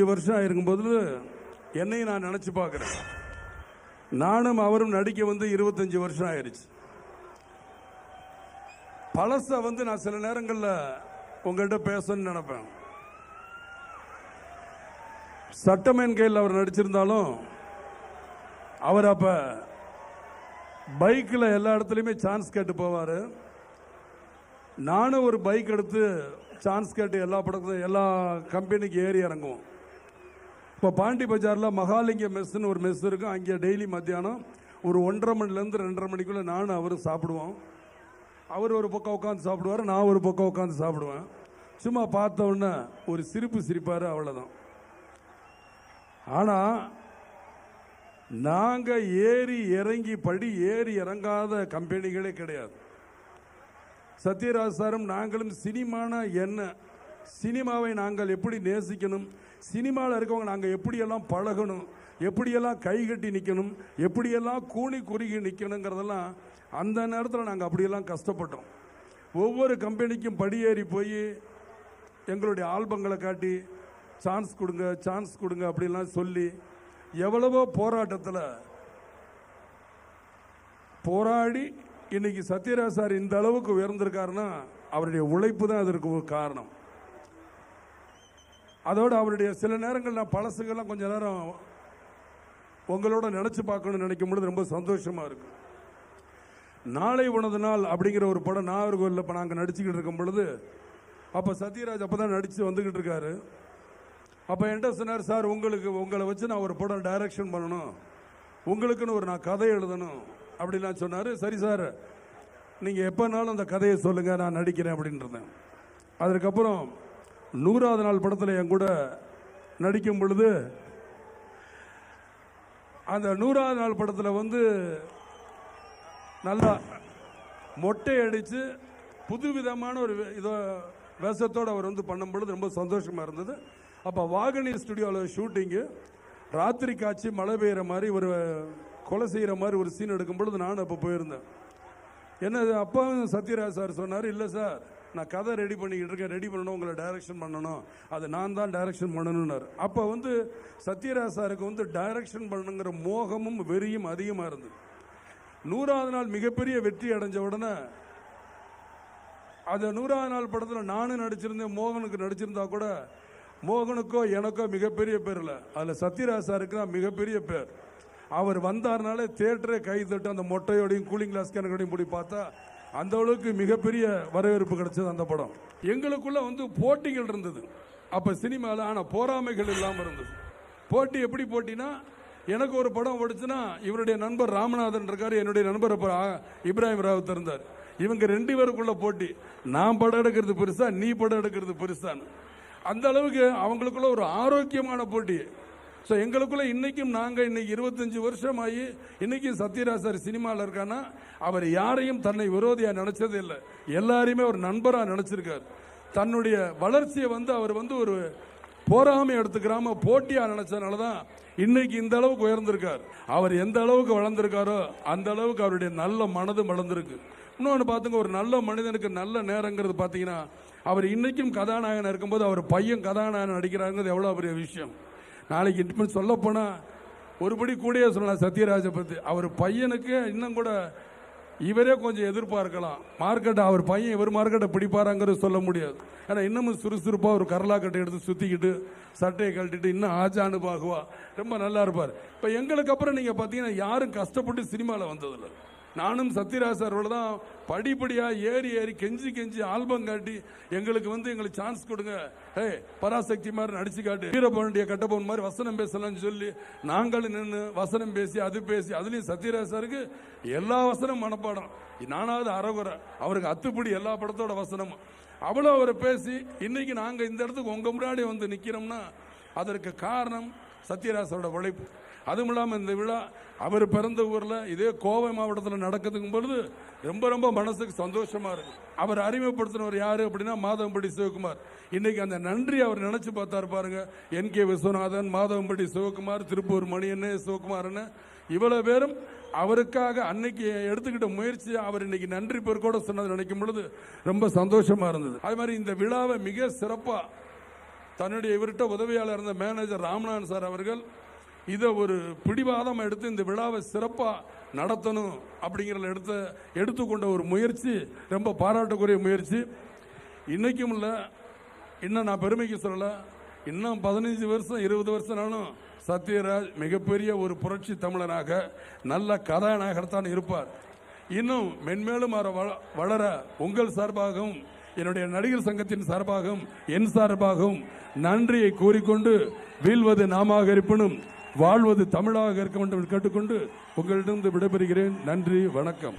வருஷம் ஆயிருக்கும்போது என்னையும் நான் நினச்சி பார்க்குறேன். நானும் அவரும் நடிக்க வந்து இருபத்தஞ்சி வருஷம் ஆயிடுச்சு பழச வந்து நான் சில நேரங்களில் உங்கள்கிட்ட பேசணும்னு நினைப்பேன். சட்டமேன் கையில் அவர் நடிச்சிருந்தாலும் அவர் அப்போ பைக்கில் எல்லா இடத்துலையுமே சான்ஸ் கேட்டு போவார். நானும் ஒரு பைக் எடுத்து சான்ஸ் கேட்டு எல்லா படத்துலையும் எல்லா கம்பெனிக்கு ஏறி இறங்குவோம். இப்போ பாண்டி பஜாரில் மகாலிங்க மெஸ்ஸுன்னு ஒரு மெஸ் இருக்கும் அங்கே டெய்லி மத்தியானம் ஒரு ஒன்றரை மணிலேருந்து ரெண்டரை மணிக்குள்ளே நானும் அவரும் சாப்பிடுவோம். அவர் ஒரு பக்கம் உட்காந்து சாப்பிடுவார் நான் ஒரு பக்கம் உட்காந்து சாப்பிடுவேன். சும்மா பார்த்தோன்னே ஒரு சிரிப்பு சிரிப்பார் அவ்வளோதான் ஆனால் நாங்கள் ஏறி இறங்கி படி ஏறி இறங்காத கம்பெனிகளே கிடையாது. சத்யராஜ் சாரும் நாங்களும் சினிமானா என்ன? சினிமாவை நாங்கள் எப்படி நேசிக்கணும்? சினிமாவில் இருக்கவங்க நாங்கள் எப்படியெல்லாம் பழகணும் எப்படியெல்லாம் கைகட்டி நிற்கணும் எப்படியெல்லாம் கூனி குறுகி நிற்கணுங்கிறதெல்லாம் அந்த நேரத்தில் நாங்கள் அப்படியெல்லாம் கஷ்டப்பட்டோம். ஒவ்வொரு கம்பெனிக்கும் படியேறி போய் எங்களுடைய ஆல்பங்களை காட்டி சான்ஸ் கொடுங்க சான்ஸ் கொடுங்க அப்படிலாம் சொல்லி எவ்வளவோ போராட்டத்தில் போராடி இன்னைக்கு சத்யராஜ் சார் இந்த அளவுக்கு உயர்ந்திருக்காருன்னா அவருடைய உழைப்பு தான் அதற்கு ஒரு காரணம். அதோடு அவருடைய சில நேரங்கள் நான் பழசுகள்லாம் கொஞ்சம் நேரம் உங்களோட நினச்சி பார்க்கணும்னு நினைக்கும் பொழுது ரொம்ப சந்தோஷமாக இருக்கு. நாளை உனது நாள் அப்படிங்கிற ஒரு படம் நாகர்கோவிலில் இப்போ நாங்கள் நடிச்சுக்கிட்டு இருக்கும் பொழுது அப்போ சத்யராஜ் அப்போ தான் நடித்து வந்துக்கிட்டு இருக்காரு. அப்போ என்கிட்ட சொன்னார் சார் உங்களுக்கு உங்களை வச்சு நான் ஒரு படம் டைரக்ஷன் பண்ணணும். உங்களுக்குன்னு ஒரு நான் கதை எழுதணும். அப்படிலாம் சொன்னார். சரி சார் நீங்கள் எப்போனாலும் அந்த கதையை சொல்லுங்கள் நான் நடிக்கிறேன் அப்படின்னு இருந்தேன். அதுக்கப்புறம் நூறாவது நாள் படத்தில் என் கூட நடிக்கும் பொழுது அந்த நூறாவது நாள் படத்தில் வந்து நல்லா மொட்டை அடித்து புதுவிதமான ஒரு இதோ வேஷத்தோடு அவர் வந்து பண்ணும் பொழுது ரொம்ப சந்தோஷமாக இருந்தது. அப்போ வாகனி ஸ்டுடியோவில் ஷூட்டிங்கு ராத்திரி காட்சி மழை பெய்கிற மாதிரி ஒரு கொலை செய்கிற மாதிரி ஒரு சீன் எடுக்கும் பொழுது நானும் அப்போ போயிருந்தேன். என்ன அப்பாவும் சத்யராஜ் சார் சொன்னார் இல்லை சார் நான் கதை ரெடி பண்ணிக்கிட்டு இருக்கேன். ரெடி பண்ணணும் உங்களை டைரக்ஷன் பண்ணணும். அது நான் தான் டைரக்ஷன் பண்ணணும்னார். அப்போ வந்து சத்யராஜ் சாருக்கு வந்து டைரக்ஷன் பண்ணணுங்கிற மோகமும் வெறியும் அதிகமாக இருந்தது. நூறாவது நாள் மிகப்பெரிய வெற்றி அடைஞ்ச உடனே அந்த நூறாவது நாள் படத்தில் நானும் நடிச்சிருந்தேன் மோகனுக்கு நடிச்சிருந்தா கூட மோகனுக்கோ எனக்கோ மிகப்பெரிய பேர் இல்லை. அதில் சத்யராஜ் சாருக்கு தான் மிகப்பெரிய பேர். அவர் வந்தார்னாலே தேட்டரே கை தட்டு அந்த மொட்டையோடையும் கூலிங் கிளாஸ் கேனோடையும் போய் பார்த்தா அந்த அளவுக்கு மிகப்பெரிய வரவேற்பு கிடைச்சது அந்த படம். எங்களுக்குள்ள வந்து போட்டிகள் இருந்தது. அப்போ சினிமாவில் ஆனால் போராமைகள் இல்லாமல் இருந்தது. போட்டி எப்படி போட்டினா எனக்கு ஒரு படம் ஓடிச்சுன்னா இவருடைய நண்பர் ராமநாதன் இருக்காரு என்னுடைய நண்பர் அப்போ இப்ராஹிம் ராவத் இருந்தார். இவங்க ரெண்டு பேருக்குள்ள போட்டி. நான் படம் எடுக்கிறது பெருசா நீ படம் எடுக்கிறது பெருசான்னு. அந்த அளவுக்கு அவங்களுக்குள்ள ஒரு ஆரோக்கியமான போட்டி. ஸோ எங்களுக்குள்ள இன்னைக்கும் நாங்கள் இன்னைக்கு இருபத்தஞ்சு வருஷமாகி இன்றைக்கும் இன்னைக்கும் சத்யராஜ் சினிமாவில் இருக்கான்னா அவர் யாரையும் தன்னை விரோதியாக நினைச்சதே இல்லை. எல்லாரையுமே ஒரு நண்பராக நினச்சிருக்கார். தன்னுடைய வளர்ச்சியை வந்து அவர் வந்து ஒரு போராமை எடுத்துக்கிறாம போட்டியாக நினச்சதுனால தான் இன்னைக்கு இந்த அளவுக்கு உயர்ந்திருக்கார். அவர் எந்த அளவுக்கு வளர்ந்திருக்காரோ அந்த அளவுக்கு அவருடைய நல்ல மனது வளர்ந்துருக்கு. இன்னொன்று பார்த்துங்க ஒரு நல்ல மனிதனுக்கு நல்ல நேரங்கிறது பார்த்தீங்கன்னா அவர் இன்னைக்கும் கதாநாயகன் இருக்கும்போது அவர் பையன் கதாநாயகன் நடிக்கிறாங்கிறது எவ்வளோ பெரிய விஷயம். நாளைக்கு இன்னும் சொல்லப்போனால் ஒருபடி கூடயே சொல்லலாம் சத்யராஜை பற்றி அவர் பையனுக்கு இன்னும் கூட இவரே கொஞ்சம் எதிர்பார்க்கலாம். மார்க்கெட்டை அவர் பையன் இவர் மார்க்கெட்டை பிடிப்பாராங்கிறது சொல்ல முடியாது. ஏன்னா இன்னமும் சுறுசுறுப்பாக ஒரு கரலாக்கட்டை எடுத்து சுற்றிக்கிட்டு சட்டையை கழட்டிட்டு இன்னும் ஆஜானு பாகுவா. ரொம்ப நல்லா இருப்பார். இப்போ எங்களுக்கு அப்புறம் நீங்கள் பார்த்தீங்கன்னா யாரும் கஷ்டப்பட்டு சினிமாவில் வந்ததில்லை. நானும் சத்யராஜ் சாரோட தான் படிப்படியாக ஏறி ஏறி கெஞ்சி கெஞ்சி ஆல்பம் காட்டி எங்களுக்கு வந்து எங்களுக்கு சான்ஸ் கொடுங்க. ஏய் பராசக்தி மாதிரி நடிச்சு காட்டு. வீரபாண்டிய கட்டபொன் மாதிரி வசனம் பேசலாம்னு சொல்லி நாங்களும் நின்று வசனம் பேசி அது பேசி அதுலேயும் சத்யராஜ் சாருக்கு எல்லா வசனம் மனப்பாடம். நானாவது அறகுறை. அவருக்கு அத்துப்படி எல்லா படத்தோட வசனமும். அவ்வளோ அவரை பேசி இன்னைக்கு நாங்கள் இந்த இடத்துக்கு உங்கள் முன்னாடி வந்து நிற்கிறோம்னா அதற்கு காரணம் சத்யராசரோட உழைப்பு. அதுவும் இல்லாமல் இந்த விழா அவர் பிறந்த ஊரில் இதே கோவை மாவட்டத்தில் நடக்குதுங்கும் பொழுது ரொம்ப ரொம்ப மனசுக்கு சந்தோஷமாக இருக்கு. அவர் அறிமுகப்படுத்தினவர் யார் அப்படின்னா மாதவம்படி சிவகுமார். இன்றைக்கி அந்த நன்றி அவர் நினச்சி பார்த்தாரு பாருங்க. என் கே விஸ்வநாதன் மாதவம்படி சிவகுமார் திருப்பூர் மணியன்னு சிவகுமார்னு. இவ்வளோ பேரும் அவருக்காக அன்னைக்கு எடுத்துக்கிட்ட முயற்சி அவர் இன்னைக்கு நன்றி பெருக்கோட சொன்னது நினைக்கும் பொழுது ரொம்ப சந்தோஷமாக இருந்தது. அது மாதிரி இந்த விழாவை மிக சிறப்பாக தன்னுடைய இவர்கிட்ட உதவியாளர் இருந்த மேனேஜர் ராமநாதன் சார் அவர்கள் இதை ஒரு பிடிவாதம் எடுத்து இந்த விழாவை சிறப்பாக நடத்தணும் அப்படிங்கிறத எடுத்த எடுத்துக்கொண்ட ஒரு முயற்சி ரொம்ப பாராட்டுக்குரிய முயற்சி. இன்றைக்கும் இல்லை இன்னும் நான் பெருமைக்கு சொல்லலை இன்னும் பதினஞ்சு வருஷம் இருபது வருஷம்னாலும் சத்யராஜ் மிகப்பெரிய ஒரு புரட்சி தமிழனாக நல்ல கதாநாயகர்தான் இருப்பார். இன்னும் மென்மேலும் அவர் வள- வளர உங்கள் சார்பாகவும் என்னுடைய நடிகர் சங்கத்தின் சார்பாகவும் என் சார்பாகவும் நன்றியை கூறிக்கொண்டு வீழ்வது நாமாக இருப்பினும் வாழ்வது தமிழாக இருக்க வேண்டும் என்று கேட்டுக்கொண்டு உங்களிடம் விடைபெறுகிறேன். நன்றி வணக்கம்.